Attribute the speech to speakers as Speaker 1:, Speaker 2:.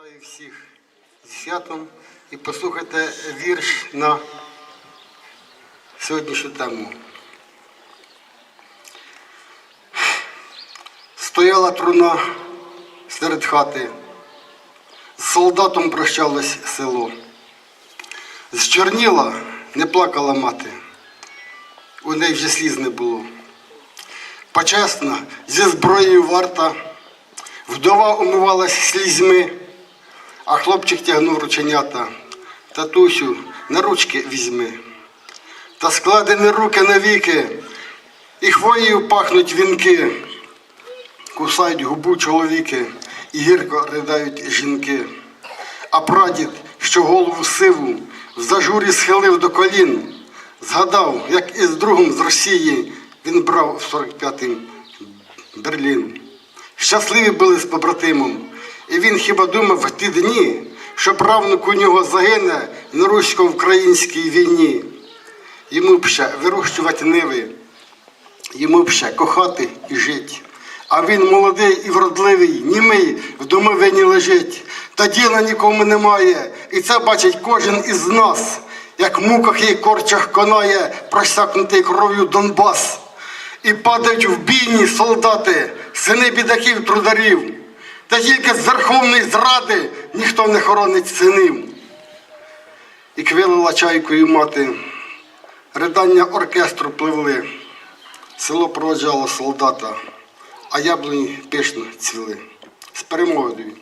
Speaker 1: Вітаю всіх з святом і послухайте вірш на сьогоднішню тему. Стояла труна серед хати, з солдатом прощалось село. Зчорніла, не плакала мати, у неї вже сліз не було. Почесна, зі зброєю варта, вдова умивалась слізьми, а хлопчик тягнув рученята. Татусю, на ручки візьми. Та складені руки навіки, і хвоєю пахнуть вінки, кусають губу чоловіки, і гірко ридають жінки. А прадід, що голову сиву в зажурі схилив до колін, згадав, як із другом з Росії він брав в 45-м Берлін. Щасливі були з побратимом, і він хіба думав в ті дні, що правнук у нього загине на русько-українській війні. Йому б ще вирощувати ниви, йому б ще кохати і жить. А він молодий і вродливий, німий, в домовині лежить, та діла нікому немає, і це бачить кожен із нас, як в муках і корчах конає просякнутий кров'ю Донбас. І падають в бійні солдати, сини бідаків трударів. Та тільки з верховної зради ніхто не хоронить синів. І квилила чайкою мати, ридання оркестру пливли, село проводжало солдата, а яблуні пишно цвіли. З перемогою.